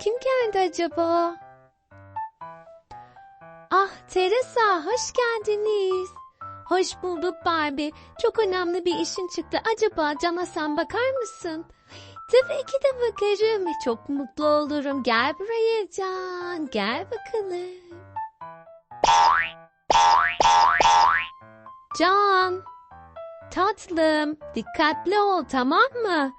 Kim geldi acaba? Ah Teresa hoş geldiniz. Hoş bulduk Barbie. Çok önemli bir işin çıktı. Acaba Can'a sen bakar mısın? Tabii ki de bakarım. Çok mutlu olurum. Gel buraya Can. Gel bakalım. Can. Tatlım. Dikkatli ol tamam mı?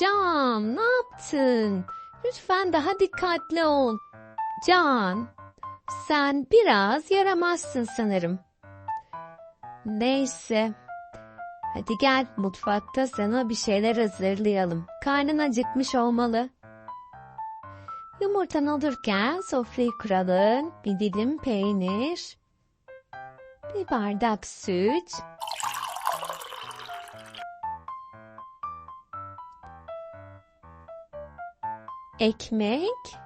Can, ne yaptın? Lütfen daha dikkatli ol. Can, sen biraz yaramazsın sanırım. Neyse. Hadi gel mutfakta sana bir şeyler hazırlayalım. Karnın acıkmış olmalı. Yumurtan olurken sofrayı kuralım. Bir dilim peynir. Bir bardak süt. Ekmek,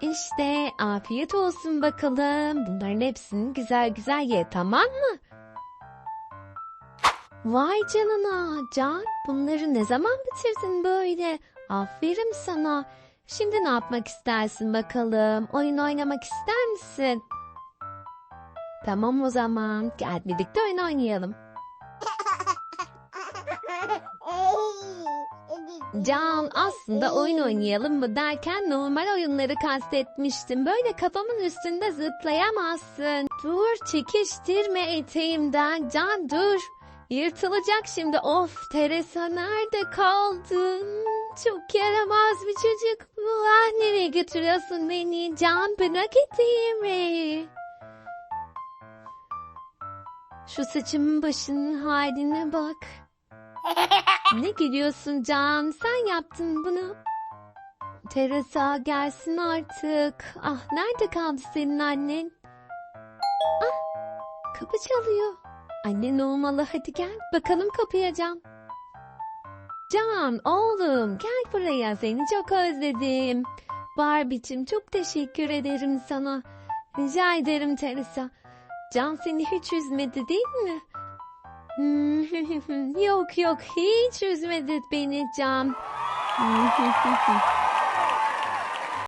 İşte afiyet olsun bakalım. Bunların hepsini güzel güzel ye tamam mı? Vay canına Can bunları ne zaman bitirdin böyle? Aferin sana. Şimdi ne yapmak istersin bakalım? Oyun oynamak ister misin? Tamam o zaman. Gel birlikte oyun oynayalım. Can aslında oyun oynayalım mı derken normal oyunları kastetmiştim. Böyle kafamın üstünde zıplayamazsın. Dur çekiştirme eteğimden. Can dur. Yırtılacak şimdi. Of Teresa nerede kaldın? Çok yaramaz bir çocuk bu. Ah nereye götürüyorsun beni? Can bırak eteğimi. Şu saçımın başının haline bak. Ne gülüyorsun Can? Sen yaptın bunu. Teresa gelsin artık. Ah nerede kaldı senin annen? Ah kapı çalıyor. Annen olmalı hadi gel bakalım kapıya Can. Can oğlum gel buraya seni çok özledim. Barbie'cim çok teşekkür ederim sana. Rica ederim Teresa. Can seni hiç üzmedi değil mi? Hmm, yok yok hiç üzmedi beni Can.